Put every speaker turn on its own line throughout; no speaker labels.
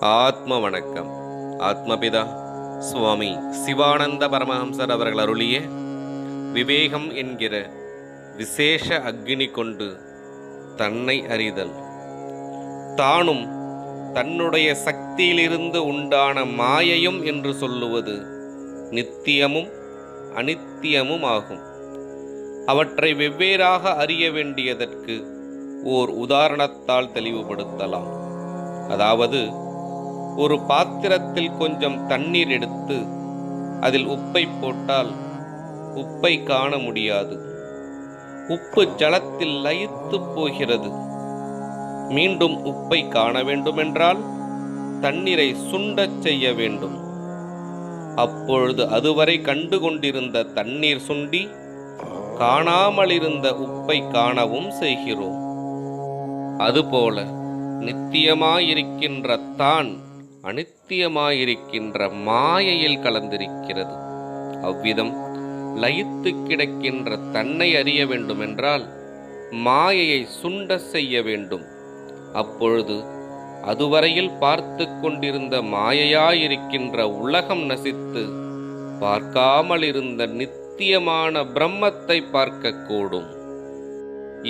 ஆத்ம வணக்கம் ஆத்மபிதா சுவாமி சிவானந்த பரமஹம்சர் அவர்கள் அருளிய விவேகம் என்கிற விசேஷ அக்னி கொண்டு தன்னை அறிதல். தானும் தன்னுடைய சக்தியிலிருந்து உண்டான மாயையும் என்று சொல்லுவது நித்தியமும் அனித்தியமும் ஆகும் அவற்றை வெவ்வேறாக அறிய வேண்டியதற்கு ஓர் உதாரணத்தால் தெளிவுபடுத்தலாம். அதாவது ஒரு பாத்திரத்தில் கொஞ்சம் தண்ணீர் எடுத்து அதில் உப்பை போட்டால் உப்பை காண முடியாது. உப்பு ஜலத்தில் லயித்து போகிறது. மீண்டும் உப்பை காண வேண்டுமென்றால் தண்ணீரை சுண்டச் செய்ய வேண்டும். அப்பொழுது அதுவரை கண்டு கொண்டிருந்த தண்ணீர் சுண்டி காணாமலிருந்த உப்பை காணவும் செய்கிறோம். அதுபோல நித்தியமாயிருக்கின்ற தான் அனித்தியமாயிருக்கின்ற மாயையில் கலந்திருக்கிறது. அவ்விதம் லயித்து கிடக்கின்ற தன்னை அறிய வேண்டுமென்றால் மாயையை சுண்ட செய்ய வேண்டும். அப்பொழுது அதுவரையில் பார்த்து கொண்டிருந்த மாயையாயிருக்கின்ற உலகம் நசித்து பார்க்காமல் இருந்த நித்தியமான பிரம்மத்தை பார்க்கக்கூடும்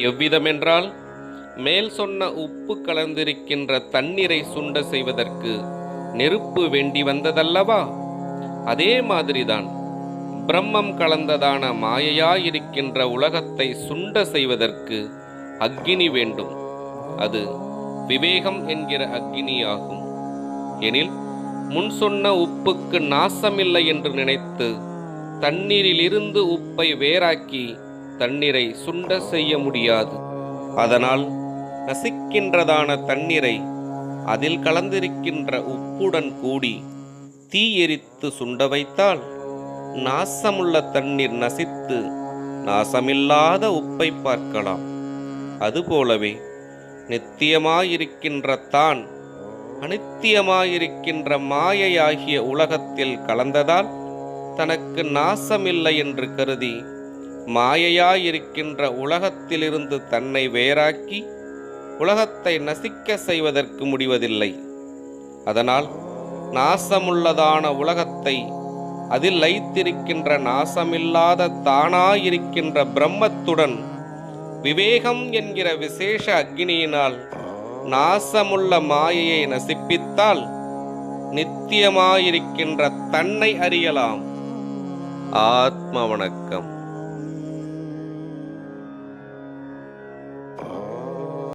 எவ்விதமென்றால் மேல் சொன்ன உப்பு கலந்திருக்கின்ற தண்ணீரை சுண்ட செய்வதற்கு நெருப்பு வேண்டி வந்ததல்லவா? அதே மாதிரிதான் பிரம்மம் கலந்ததான மாயையாயிருக்கின்ற உலகத்தை சுண்ட செய்வதற்கு அக்னி வேண்டும். அது விவேகம் என்கிற அக்கினியாகும் எனில் முன் சொன்ன உப்புக்கு நாசமில்லை என்று நினைத்து தண்ணீரிலிருந்து உப்பை வேறாக்கி தண்ணீரை சுண்ட செய்ய முடியாது. அதனால் நசிக்கின்றதான தண்ணீரை அதில் கலந்திருக்கின்ற உப்புடன் கூடி தீ எரித்து சுண்ட வைத்தால் நாசமுள்ள தண்ணீர் நசித்து நாசமில்லாத உப்பை பார்க்கலாம். அதுபோலவே நித்தியமாயிருக்கின்ற தான் அனித்தியமாயிருக்கின்ற மாயையாகிய உலகத்தில் கலந்ததால் தனக்கு நாசமில்லை என்று கருதி மாயையாயிருக்கின்ற உலகத்திலிருந்து தன்னை வேறாக்கி உலகத்தை நசிக்க செய்வதற்கு முடிவதில்லை. அதனால் நாசமுள்ளதான உலகத்தை அதில் லைத்திருக்கின்ற நாசமில்லாத தானாயிருக்கின்ற பிரம்மத்துடன் விவேகம் என்கிற விசேஷ அக்னியினால் நாசமுள்ள மாயையை நசிப்பித்தால் நித்தியமாயிருக்கின்ற தன்னை அறியலாம். ஆத்ம வணக்கம்.